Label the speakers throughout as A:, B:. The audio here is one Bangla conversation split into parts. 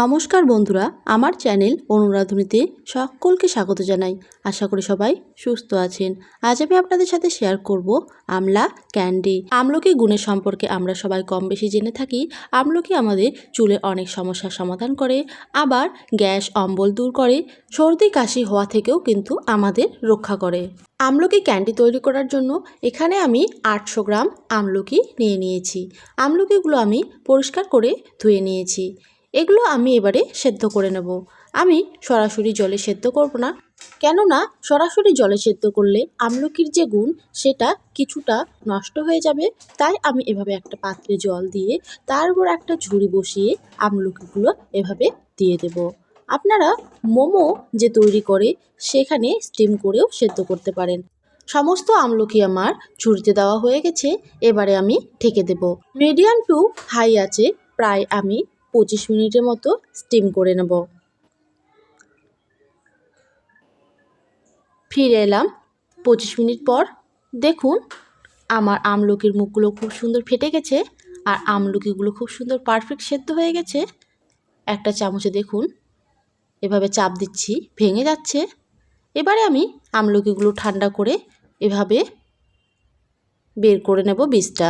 A: নমস্কার বন্ধুরা, আমার চ্যানেল অনুরাধনীতে সকলকে স্বাগত জানাই। আশা করি সবাই সুস্থ আছেন। আজ আমি আপনাদের সাথে শেয়ার করব আমলা ক্যান্ডি আমলকি গুণের সম্পর্কে আমরা সবাই কম বেশি জেনে থাকি। আমলকি আমাদের চুলে অনেক সমস্যার সমাধান করে, আবার গ্যাস, অম্বল দূর করে, সর্দি, কাশি হওয়া থেকেও কিন্তু আমাদের রক্ষা করে। আমলকি ক্যান্ডি তৈরি করার জন্য এখানে আমি আটশো গ্রাম আমলকি নিয়ে নিয়েছি। আমলকিগুলো আমি পরিষ্কার করে ধুয়ে নিয়েছি। এগুলো আমি এবারে সেদ্ধ করে নেব। আমি সরাসরি জলে সেদ্ধ করব না। কেননা সরাসরি জলে সেদ্ধ করলে আমলকির যে গুণ, সেটা কিছুটা নষ্ট হয়ে যাবে। তাই আমি এভাবে একটা পাত্রে জল দিয়ে তার উপর একটা ঝুড়ি বসিয়ে আমলকিগুলো এভাবে দিয়ে দেব। আপনারা মোমো যে তৈরি করে, সেখানে স্টিম করেও সেদ্ধ করতে পারেন। সমস্ত আমলকি আমার ঝুড়িতে দেওয়া হয়ে গেছে। এবারে আমি ঢেকে দেব। মিডিয়াম টু হাই আছে। প্রায় আমি পঁচিশ মিনিটের মতো স্টিম করে নেব। ফিরে এলাম। পঁচিশ মিনিট পর দেখুন, আমার আমলকির মুখগুলো খুব সুন্দর ফেটে গেছে আর আমলকিগুলো খুব সুন্দর পারফেক্ট সেদ্ধ হয়ে গেছে। একটা চামচে দেখুন, এভাবে চাপ দিচ্ছি, ভেঙে যাচ্ছে। এবারে আমি আমলকিগুলো ঠান্ডা করে এভাবে বের করে নেব বীজটা।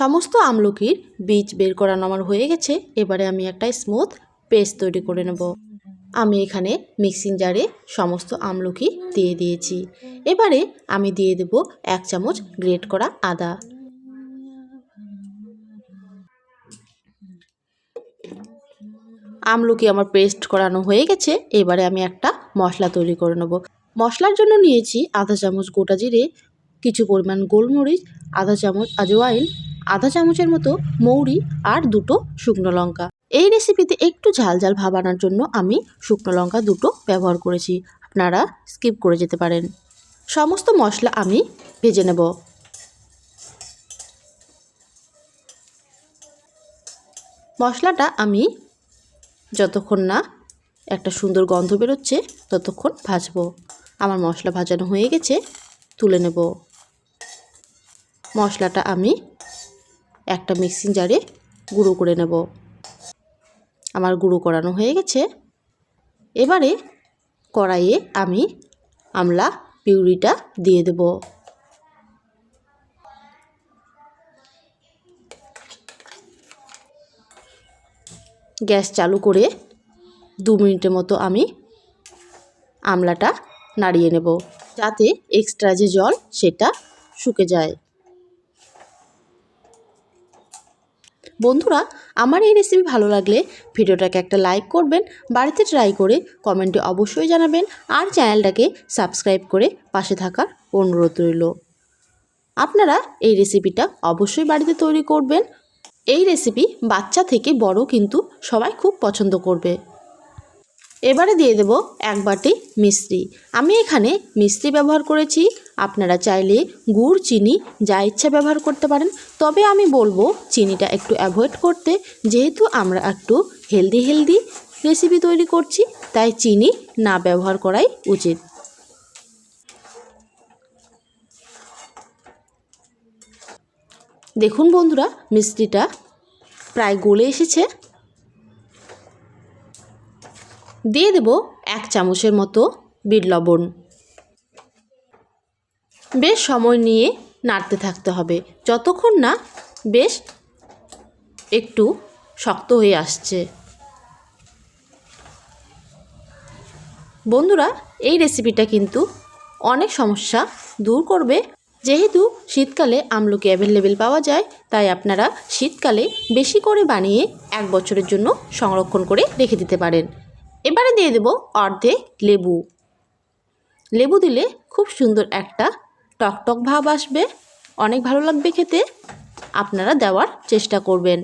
A: সমস্ত আমলকির বীজ বের করানো আমার হয়ে গেছে। এবারে আমি একটা স্মুথ পেস্ট তৈরি করে নেব। আমি এখানে মিক্সিং জারে সমস্ত আমলকি দিয়ে দিয়েছি। এবারে আমি দিয়ে দেব এক চামচ গ্রেট করা আদা। আমলকি আমার পেস্ট করানো হয়ে গেছে। এবারে আমি একটা মশলা তৈরি করে নেব। মশলার জন্য নিয়েছি আধা চামচ গোটা জিরে, কিছু পরিমাণ গোলমরিচ, আধা চামচ আজওয়াইন আধা চামচের মতো মৌরি আর দুটো শুকনো লঙ্কা। এই রেসিপিতে একটু ঝাল ঝাল ভাব আনার জন্য আমি শুকনো লঙ্কা দুটো ব্যবহার করেছি। আপনারা স্কিপ করে যেতে পারেন। সমস্ত মশলা আমি ভেজে নেব। মশলাটা আমি যতক্ষণ না একটা সুন্দর গন্ধ বেরোচ্ছে ততক্ষণ ভাজবো। আমার মশলা ভাজানো হয়ে গেছে, তুলে নেব। মশলাটা আমি একটা মিক্সিং জারে গুঁড়ো করে নেব। আমার গুঁড়ো করানো হয়ে গেছে। এবারে কড়াইয়ে আমি আমলা পিউরিটা দিয়ে দেব। গ্যাস চালু করে দু মিনিটের মতো আমি আমলাটা নাড়িয়ে নেব। যাতে এক্সট্রা যে জল, সেটা শুকে যায়। বন্ধুরা, আমার এই রেসিপি ভালো লাগলে ভিডিওটাকে একটা লাইক করবেন, বাড়িতে ট্রাই করে কমেন্টে অবশ্যই জানাবেন আর চ্যানেলটাকে সাবস্ক্রাইব করে পাশে থাকার অনুরোধ রইল। আপনারা এই রেসিপিটা অবশ্যই বাড়িতে তৈরি করবেন। এই রেসিপি বাচ্চা থেকে বড় কিন্তু সবাই খুব পছন্দ করবে। এবারে দিয়ে দেব এক বাটি মিশ্রি আমি এখানে মিশ্রি ব্যবহার করেছি। আপনারা চাইলে গুড়, চিনি, যা ইচ্ছা ব্যবহার করতে পারেন। তবে আমি বলব চিনিটা একটু অ্যাভয়েড করতে। যেহেতু আমরা একটু হেলদি হেলদি রেসিপি তৈরি করছি, তাই চিনি না ব্যবহার করাই উচিত। দেখুন বন্ধুরা, মিষ্টিটা প্রায় গলে এসেছে। দিয়ে দেব এক চামচের মতো বিট লবণ। বেশ সময় নিয়ে নাড়তে থাকতে হবে। যতক্ষণ না বেশ একটু শক্ত হয়ে আসছে। বন্ধুরা, এই রেসিপিটা কিন্তু অনেক সমস্যা দূর করবে। যেহেতু শীতকালে আমলকি অ্যাভেলেবেল পাওয়া যায়, তাই আপনারা শীতকালে বেশি করে বানিয়ে এক বছরের জন্য সংরক্ষণ করে রেখে দিতে পারেন। এবারে দিয়ে দেব অর্ধেক লেবু। লেবু দিলে খুব সুন্দর একটা টকটক ভাব আসবে। অনেক ভালো লাগবে খেতে। আপনারা দেওয়ার চেষ্টা করবেন।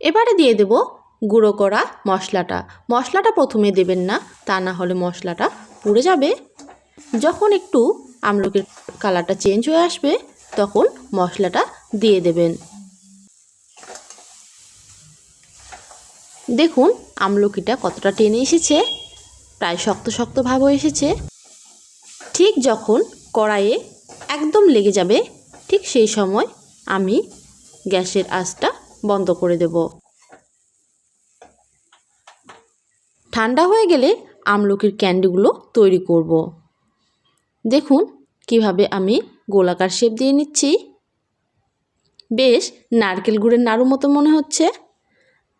A: এবারে দিয়ে দেব গুঁড়ো করা মশলাটা। মশলাটা প্রথমে দেবেন না, তা না হলে মশলাটা পুড়ে যাবে। যখন একটু আমলকির কালারটা চেঞ্জ হয়ে আসবে, তখন মশলাটা দিয়ে দেবেন। দেখুন, আমলকিটা কতটা টেনে এসেছে, প্রায় শক্ত শক্ত ভাব এসেছে। ঠিক যখন কড়াইয়ে একদম লেগে যাবে, ঠিক সেই সময় আমি গ্যাসের আঁচটা বন্ধ করে দেব। ঠান্ডা হয়ে গেলে আমলকির ক্যান্ডিগুলো তৈরি করব। দেখুন কীভাবে আমি গোলাকার শেপ দিয়ে নিচ্ছি। বেশ, নারকেল গুড়ের নাড়ু মতো মনে হচ্ছে।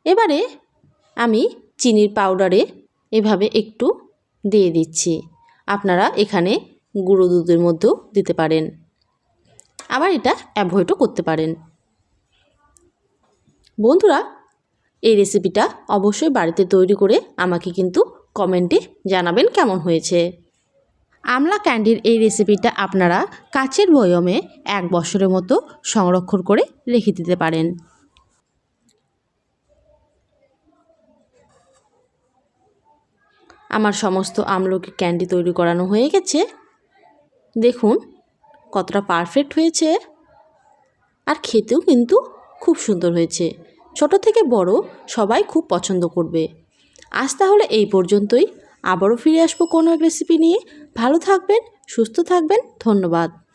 A: এবারে আমি চিনির পাউডারে এভাবে একটু দিয়ে দিচ্ছি। আপনারা এখানে গুঁড়ো দুধের মধ্যেও দিতে পারেন। আবার এটা অ্যাভয়েডও করতে পারেন। বন্ধুরা, এই রেসিপিটা অবশ্যই বাড়িতে তৈরি করে আমাকে কিন্তু কমেন্টে জানাবেন কেমন হয়েছে। আমলা ক্যান্ডির এই রেসিপিটা আপনারা কাচের বয়মে এক বছরের মতো সংরক্ষণ করে রেখে দিতে পারেন। আমার সমস্ত আমলকি ক্যান্ডি তৈরি করানো হয়ে গেছে। দেখুন, কতটা পারফেক্ট হয়েছে। আর খেতেও কিন্তু খুব সুন্দর হয়েছে। ছোট থেকে বড় সবাই খুব পছন্দ করবে। আজ তাহলে এই পর্যন্তই। আবারও ফিরে আসব কোনো এক রেসিপি নিয়ে। ভালো থাকবেন সুস্থ থাকবেন ধন্যবাদ।